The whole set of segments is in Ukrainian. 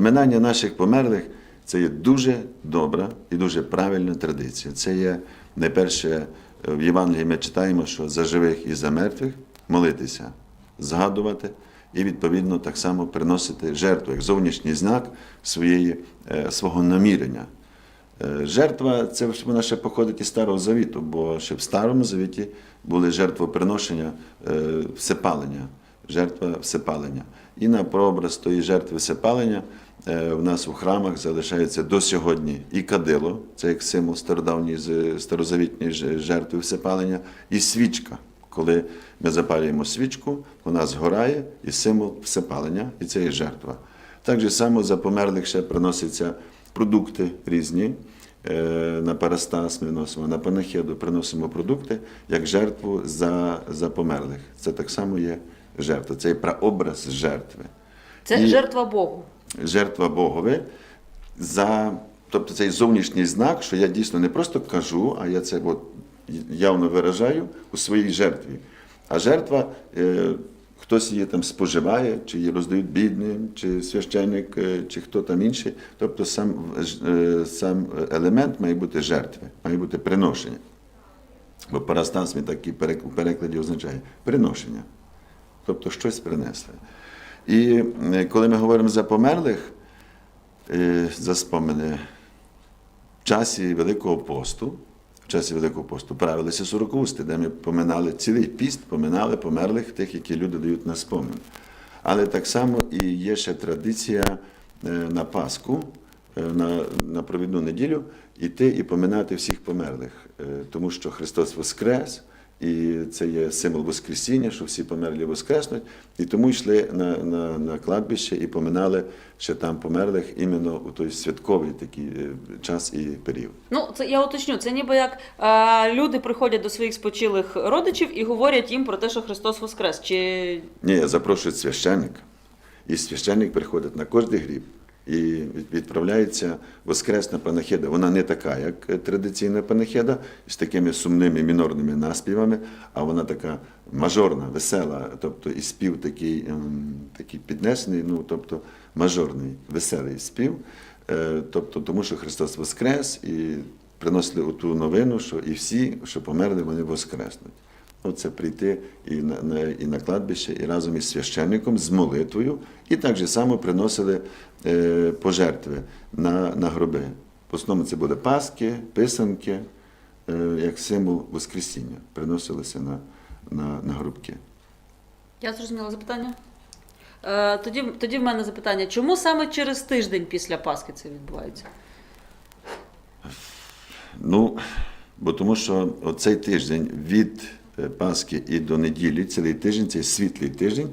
Минання наших померлих це є дуже добра і дуже правильна традиція. Це є найперше е, в Євангелії ми читаємо, що за живих і за мертвих молитися, згадувати і відповідно так само приносити жертву як зовнішній знак своєї, е, свого намірення. Е, Жертва це вона ще походить із Старого Завіту, бо ще в Старому Завіті були жертвоприношення всепалення, жертва всепалення. І на прообраз тої жертви всепалення е, в нас у храмах залишається до сьогодні і кадило, це як символ стародавньої старозавітньої жертви всепалення, і свічка. Коли ми запалюємо свічку, вона згорає і символ всепалення, і це є жертва. Так же само за померлих ще приносяться продукти різні. Е, На парастас ми вносимо, на панахиду приносимо продукти як жертву за, за померлих. Це так само є жертва, це є прообраз жертви. Це І- жертва Богу. жертва Богові за тобто цей зовнішній знак, що я дійсно не просто кажу, а я це от явно виражаю у своїй жертві. А жертва, е, хтось її там споживає, чи її роздають бідним, чи священник, е, чи хто там інший. Тобто сам, е, сам елемент має бути жертви, має бути приношення. Бо парастас він так і у перекладі означає приношення. Тобто щось принесли. І е, коли ми говоримо за померлих, е, за спомини, в часі Великого посту, в часі Великого посту правилися сорокусти, де ми поминали цілий піст, поминали померлих тих, які люди дають на спомин. Але так само і є ще традиція е, на Пасху, на, на провідну неділю, іти і поминати всіх померлих, тому що Христос Воскрес, і це є символ Воскресіння, що всі померлі воскреснуть. І тому йшли на, на, на кладбище і поминали ще там померлих іменно у той святковий такий е, час і період. Ну, це я уточню. Це ніби як е, люди приходять до своїх спочилих родичів і говорять їм про те, що Христос Воскрес. Чи Ні, запрошують священника. І священник приходить на кожний гріб і відправляється воскресна панахида. Вона не така, як традиційна панахида, з такими сумними мінорними наспівами, а вона така мажорна, весела, тобто і спів такий, ем, такий піднесений, ну тобто мажорний, веселий спів. Е, Тобто, тому що Христос воскрес і приносили ту новину, що і всі, що померли, вони воскреснуть. Оце прийти і на, на, і на кладбище, і разом із священником з молитвою, і так же само приносили е, пожертви на, на гроби. В основному це були паски, писанки, е, як символ Воскресіння, приносилися на, на, на гробки. я зрозуміла запитання? Е, тоді, тоді в мене запитання: чому саме через тиждень після Пасхи це відбувається? Ну, бо тому що оцей тиждень від Пасхи і до неділі, цілий тиждень, цей світлий тиждень.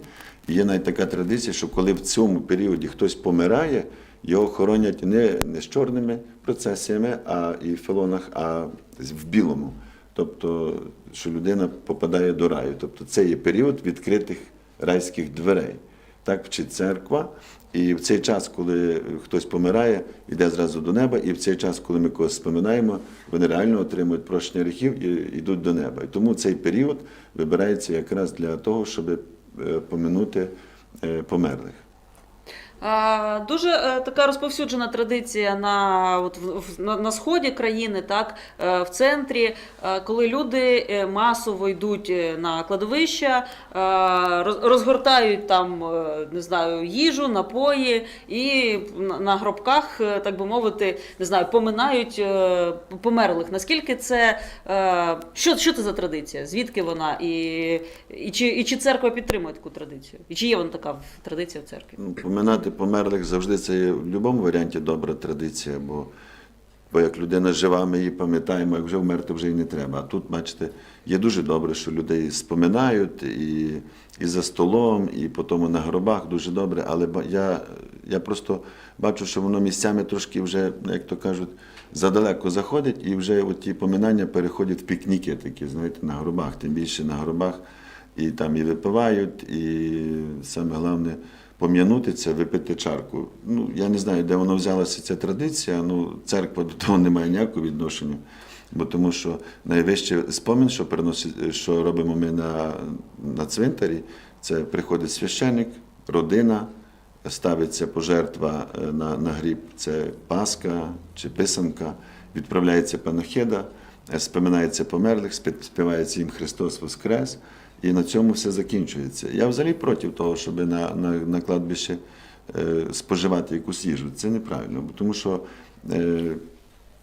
Є навіть така традиція, що коли в цьому періоді хтось помирає, його хоронять не, не з чорними процесіями, а і в філонах, а в білому. Тобто, що людина попадає до раю. Тобто це є період відкритих райських дверей. Так вчить церква. І в цей час, коли хтось помирає, йде зразу до неба, і в цей час, коли ми когось споминаємо, вони реально отримують прощення гріхів і йдуть до неба. І тому цей період вибирається якраз для того, щоб е, поминути е, померлих. Дуже е, така розповсюджена традиція на, от, на, на сході країни, так, е, в центрі, е, коли люди масово йдуть на кладовища, розгортають там, не знаю, їжу, напої і на, гробках, так би мовити, не знаю, поминають померлих. Наскільки це, що, що це за традиція? Звідки вона? І, і, чи, і чи церква підтримує таку традицію? І чи є вона така традиція в церкві? Ну, поминати померлих завжди це є в будь-якому варіанті добра традиція, бо, бо як людина жива, ми її пам'ятаємо, як вже вмерти, вже й не треба. А тут, бачите, є дуже добре, що людей споминають і, і за столом, і потім на гробах дуже добре. Але я, я просто бачу, що воно місцями трошки вже, як то кажуть, задалеко заходить, і вже от ті поминання переходять в пікніки такі, знаєте, на гробах, тим більше на гробах. І там і випивають, і саме головне пом'янути це, випити чарку. Ну, я не знаю, де воно взялася ця традиція, ну, церква до того не має ніякого відношення. Бо тому що найвищий спомин, що переносить, що робимо ми на, на цвинтарі, це приходить священник, родина, ставиться пожертва е, на, на гріб, це Пасха чи писанка, відправляється панахида, е, споминається померлих, співається їм Христос Воскрес, і на цьому все закінчується. Я взагалі проти того, щоб на, на, на кладбище е, споживати якусь їжу. Це неправильно, тому що е,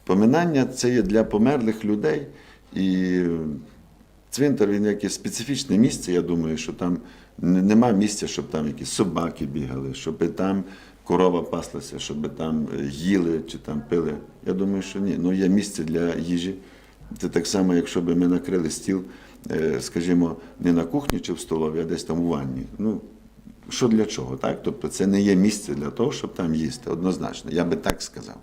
поминання це є для померлих людей. І цвинтар він якесь специфічне місце. Я думаю, що там нема місця, щоб там якісь собаки бігали, щоб там корова паслася, щоб там їли чи там пили. Я думаю, що ні. Ну є місце для їжі. Це так само, якщо б ми накрили стіл, скажімо, не на кухні чи в столові, а десь там у ванні. Ну, що для чого, так? Тобто це не є місце для того, щоб там їсти, однозначно. Я би так сказав.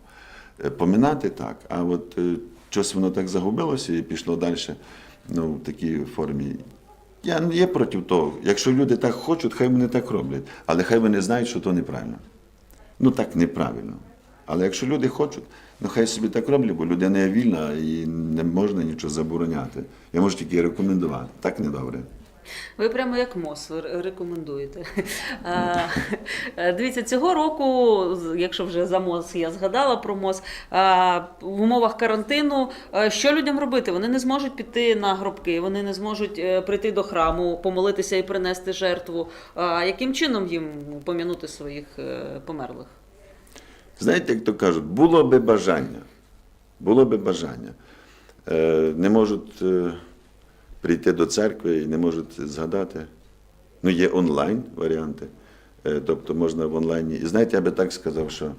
Е, Поминати так, а от е, щось воно так загубилося і пішло далі ну, в такій формі. Я не є проти того. Якщо люди так хочуть, хай вони так роблять. Але хай вони знають, що то неправильно. Ну так неправильно. Але якщо люди хочуть, ну хай собі так роблять, бо людина є вільна і не можна нічого забороняти. Я можу тільки рекомендувати. Так не добре. Ви прямо як МОЗ рекомендуєте. Дивіться, цього року, якщо вже за МОЗ я згадала про МОЗ, в умовах карантину, що людям робити? Вони не зможуть піти на гробки, вони не зможуть е, прийти до храму, помолитися і принести жертву. Яким чином їм пом'янути своїх е, померлих? Знаєте, як то кажуть, було би бажання. Було би бажання. Е, не можуть е, прийти до церкви і не можуть згадати. Ну, є онлайн варіанти. Е, тобто можна в онлайні. І знаєте, я би так сказав, що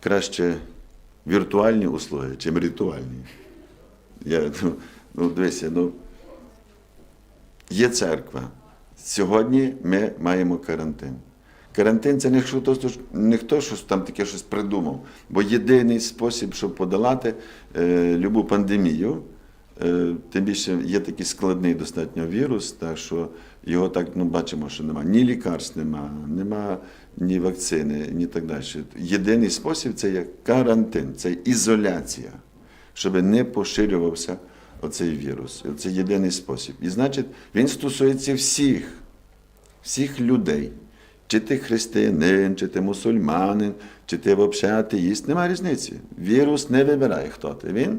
краще віртуальні услуги, чим ритуальні. Я, ну, ну, дивися, ну, є церква. Сьогодні ми маємо карантин. Карантин це не хто, не хто щось там таке щось придумав. Бо єдиний спосіб, щоб подолати е, любу пандемію, е, тим більше є такий складний достатньо вірус, так що його так ну, бачимо, що немає. Ні лікарств нема, нема ні вакцини, ні так далі. Єдиний спосіб це є карантин, це ізоляція, щоб не поширювався оцей вірус. Це єдиний спосіб. І значить, він стосується всіх всіх людей. Чи ти християнин, чи ти мусульманин, чи ти взагалі атеїст, немає різниці. Вірус не вибирає, хто ти. Він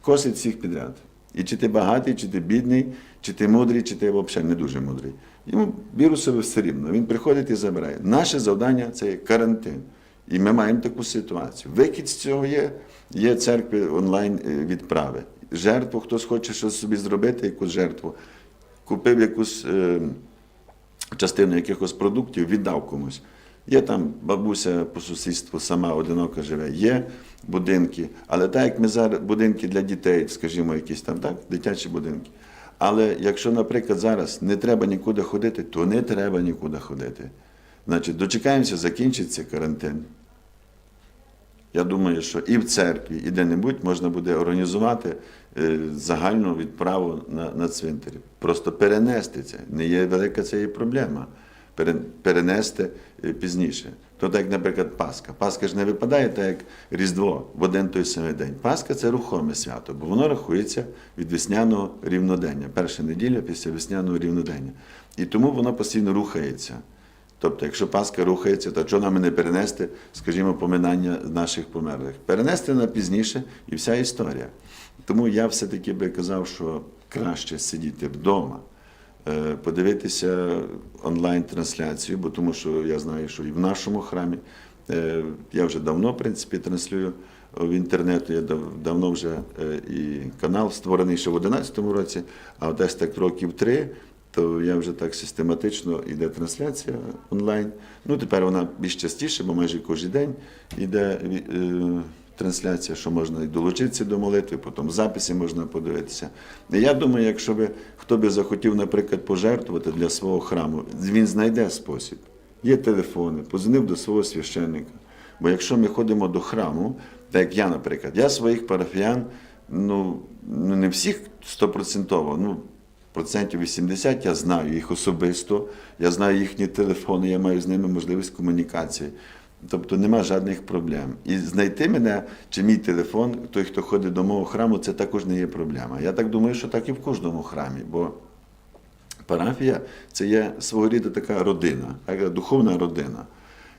косить всіх підряд. І чи ти багатий, чи ти бідний, чи ти мудрий, чи ти взагалі не дуже мудрий. Йому вірусові все рівно. Він приходить і забирає. Наше завдання це карантин. І ми маємо таку ситуацію. Вихід з цього є, є церкви онлайн е, відправи. Жертву, хтось хоче щось собі зробити, якусь жертву, купив якусь. Частину якихось продуктів віддав комусь. Є там бабуся по сусідству сама одиноко живе, є будинки, але так як ми зараз будинки для дітей, скажімо, якісь там, так, дитячі будинки. Але якщо, наприклад, зараз не треба нікуди ходити, то не треба нікуди ходити. Значить, дочекаємося, закінчиться карантин. Я думаю, що і в церкві, і де-небудь можна буде організувати е, загальну відправу на, на цвинтарі. Просто перенести це. Не є велика це є проблема. Перенести е, пізніше. То так, як, наприклад, Пасха. Пасха ж не випадає так, як Різдво в один той самий день. Пасха це рухоме свято, бо воно рахується від весняного рівнодення. Перша неділя після весняного рівнодення. І тому воно постійно рухається. Тобто, якщо Пасха рухається, то чого нам не перенести, скажімо, поминання наших померлих? Перенести на пізніше і вся історія. Тому я все-таки би казав, що краще сидіти вдома, е, подивитися онлайн-трансляцію, бо тому що я знаю, що і в нашому храмі е, я вже давно, в принципі, транслюю в інтернету. Я дав- давно вже е, і канал створений ще в 2011 році, а десь так років три то я вже так систематично йде трансляція онлайн. Ну тепер вона більш частіше, бо майже кожен день йде е, трансляція, що можна і долучитися до молитви, потім в записі можна подивитися. Я думаю, якщо би хто би захотів, наприклад, пожертвувати для свого храму, він знайде спосіб. Є телефони, позвонив до свого священника. Бо якщо ми ходимо до храму, так як я, наприклад, я своїх парафіян, ну, ну не всіх стопроцентово, ну процентів 80 я знаю їх особисто, я знаю їхні телефони, я маю з ними можливість комунікації. Тобто нема жодних проблем. І знайти мене чи мій телефон, той, хто ходить до мого храму, це також не є проблема. Я так думаю, що так і в кожному храмі, бо Парафія це є свого роду така родина, духовна родина.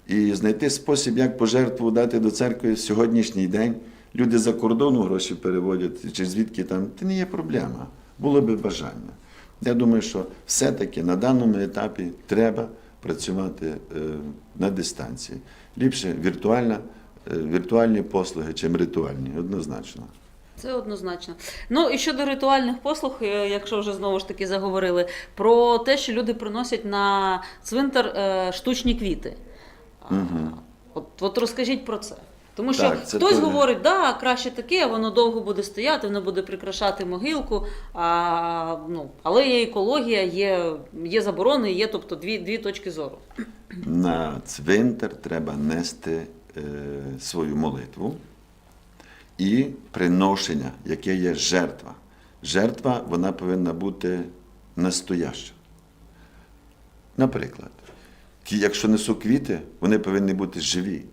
І знайти спосіб, як пожертву дати до церкви в сьогоднішній день. Люди за кордону гроші переводять, чи звідки там, це не є проблема. Було би бажання. Я думаю, що все-таки на даному етапі треба працювати е, на дистанції. Ліпше віртуальна, е, віртуальні послуги, чим ритуальні, однозначно. Це однозначно. Ну і щодо ритуальних послуг, е, якщо вже знову ж таки заговорили, про те, що люди приносять на цвинтар штучні квіти. А, От, от розкажіть про це. Тому що Так, хтось теж. говорить, да, краще таке, воно довго буде стояти, воно буде прикрашати могилку. А, ну, але є екологія, є, є заборони, є тобто дві, дві точки зору. На цвинтар треба нести е, свою молитву і приношення, яке є жертва. Жертва вона повинна бути настояща. Наприклад, якщо несу квіти, вони повинні бути живі,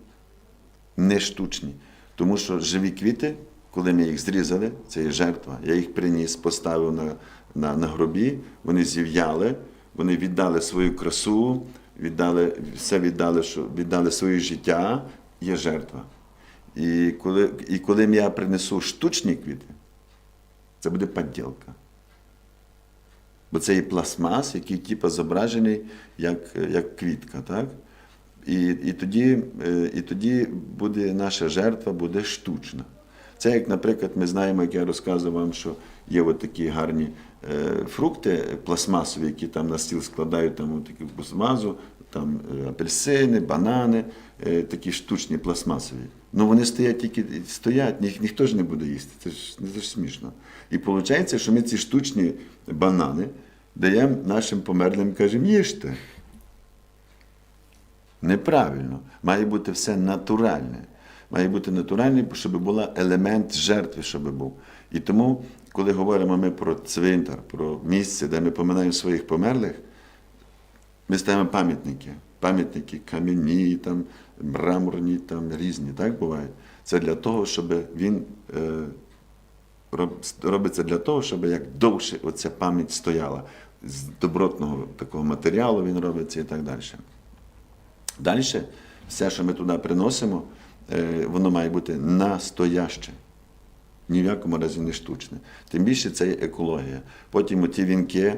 не штучні. Тому що живі квіти, коли ми їх зрізали, це є жертва. Я їх приніс, поставив на, на, на гробі, вони зів'яли, вони віддали свою красу, віддали, все віддали, що, віддали своє життя, є жертва. І коли, і коли я принесу штучні квіти, це буде подділка. Бо це є пластмас, який типу, зображений як, як квітка. Так? І, і, тоді, е, і тоді буде наша жертва буде штучна. Це як, наприклад, ми знаємо, як я розказував вам, що є от такі гарні е, фрукти пластмасові, які там на стіл складають там таку пластмазу, там е, апельсини, банани, такі штучні пластмасові. Ну вони стоять тільки стоять, ніх, ніхто ж не буде їсти. Це ж, це ж смішно. І виходить, що ми ці штучні банани даємо нашим померлим, кажемо, їжте. Неправильно. Має бути все натуральне. Має бути натуральне, щоб був елемент жертви, щоб був. І тому, коли говоримо ми про цвинтар, про місце, де ми поминаємо своїх померлих, ми ставимо пам'ятники. Пам'ятники кам'яні, там, мраморні, там, різні, так бувають. Це для того, щоб він е, роб- робиться для того, щоб як довше оця пам'ять стояла. З добротного такого матеріалу він робиться і так далі. Далі, все, що ми туди приносимо, е, воно має бути настояще. Ні в якому разі не штучне. Тим більше це є екологія. Потім ті вінки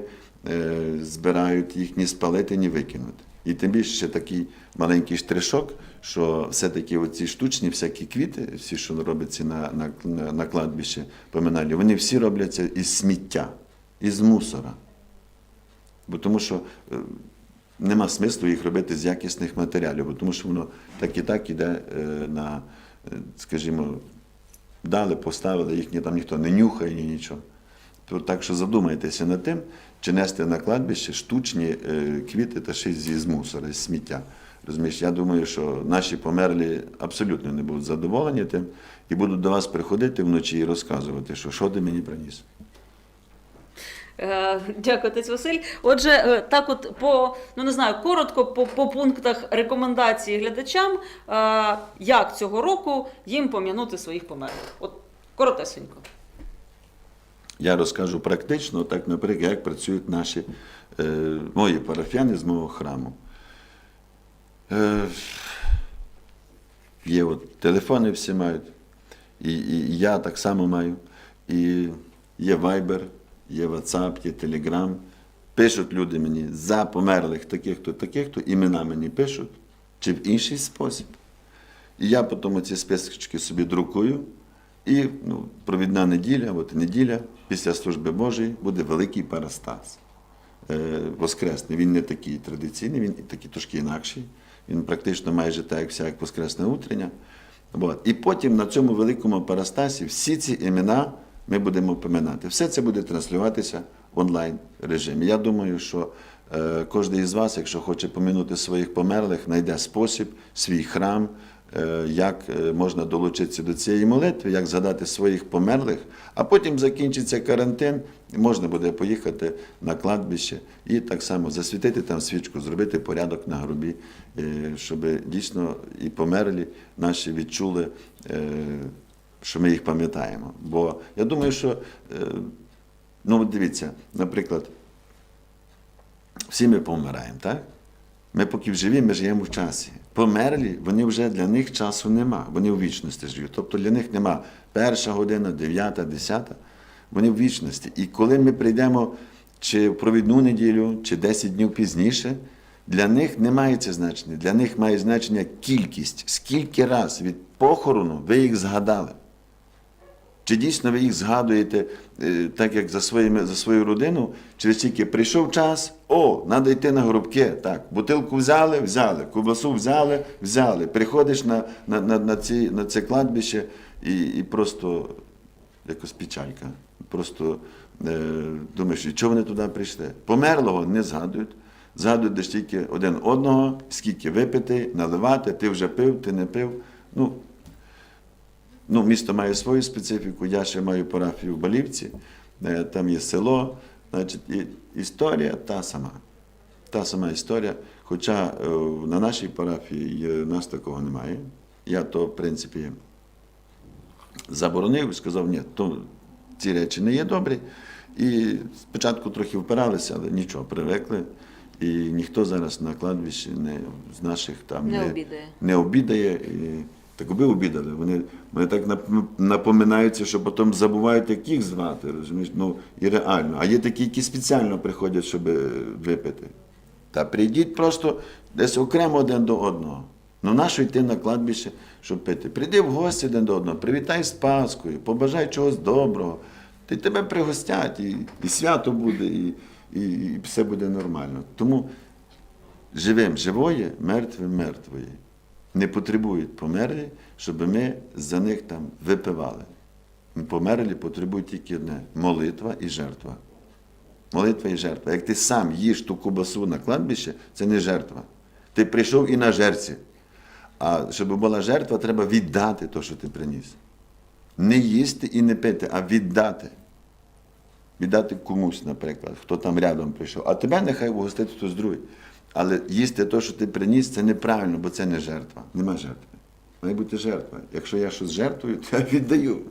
е, збирають їх ні спалити, ні викинути. І тим більше ще такий маленький штришок, що все-таки оці штучні всякі квіти, всі, що робляться на, на, на, на кладбищі поминальні, вони всі робляться із сміття, із мусора. Бо тому що е, нема смислу їх робити з якісних матеріалів, тому що воно так і так іде е, на, е, скажімо, дали, поставили, їх ні- там ніхто не нюхає, ні нічого. Так що задумайтеся над тим, чи нести на кладбище штучні е, квіти та ще зі з мусора, з сміття. Розумієш, я думаю, що наші померлі абсолютно не будуть задоволені тим і будуть до вас приходити вночі і розказувати, що що ти мені приніс. Е, Дякую, отець Василь. Отже, е, так от по ну не знаю, коротко по, по пунктах рекомендації глядачам, е, як цього року їм пом'янути своїх померлих. От коротесенько. Я розкажу практично, так, наприклад, як працюють наші е, мої парафіяни з мого храму. Е, є от телефони всі мають, і, і я так само маю. І є Viber, є WhatsApp, є Telegram. Пишуть люди мені за померлих таких-то, таких-то, імена мені пишуть, чи в інший спосіб. І я потім ці списочки собі друкую. І ну, провідна неділя, от неділя, після служби Божої буде великий парастас. Е, воскресний. Він не такий традиційний, він такий трошки інакший. Він практично майже так, як вся як воскресна утрення. От. І потім на цьому великому парастасі всі ці імена ми будемо поминати. Все це буде транслюватися в онлайн режимі. Я думаю, що е, кожен із вас, якщо хоче поминути своїх померлих, знайде спосіб, свій храм, е, як е, можна долучитися до цієї молитви, як згадати своїх померлих, а потім закінчиться карантин, і можна буде поїхати на кладбище і так само засвітити там свічку, зробити порядок на гробі, щоб дійсно і померлі наші відчули. Що ми їх пам'ятаємо. Бо я думаю, що, е, ну дивіться, наприклад, всі ми помираємо, так? Ми поки живі, ми живемо в часі. Померлі, вони вже для них часу нема. Вони в вічності живуть. Тобто для них нема перша година, дев'ята, десята. Вони в вічності. І коли ми прийдемо чи в провідну неділю, чи 10 днів пізніше, для них не має це значення. Для них має значення кількість. Скільки раз від похорону ви їх згадали. Чи дійсно ви їх згадуєте е, так, як за, своїми, за свою родину, через тільки прийшов час, о, треба йти на горубки. Так, бутилку взяли, взяли, ковбасу взяли, взяли. Приходиш на, на, на, на, ці, на це кладбище і, і просто якось печалька. Просто е, думаєш, і чого вони туди прийшли? Померлого не згадують. Згадують лише тільки один одного, скільки випити, наливати, ти вже пив, ти не пив. Ну, Ну, місто має свою специфіку, я ще маю парафію в Балівці, е, там є село, значить, і історія та сама. Та сама історія. Хоча е, на нашій парафії нас такого немає. Я то, в принципі, заборонив і сказав, ні, то ці речі не є добрі. І спочатку трохи впиралися, але нічого, привикли. І ніхто зараз на кладбищі не, з наших там Не обідає. не обідає. І так би обідали. Вони, вони так напоминаються, що потім забувають, як їх звати. Розумієш? Ну, і реально. А є такі, які спеціально приходять, щоб випити. Та прийдіть просто десь окремо один до одного. Ну, нащо йти на кладбище, щоб пити? Прийди в гості один до одного, привітай з Паскою, побажай чогось доброго. Ти тебе пригостять, і, і свято буде, і, і, і все буде нормально. Тому живим живоє, мертвим мертвої. Не потребують померлі, щоб ми за них там випивали. Померлі потребують тільки одне молитва і жертва. Молитва і жертва. Як ти сам їш ту кубасу на кладбище, це не жертва. Ти прийшов і на жерці. А щоб була жертва, треба віддати те, що ти приніс. Не їсти і не пити, а віддати. Віддати комусь, наприклад, хто там рядом прийшов. А тебе нехай угостить хтось другий. Але їсти те, що ти приніс, це неправильно, бо це не жертва. Нема жертви. Має бути жертва. Якщо я щось жертвую, то я віддаю.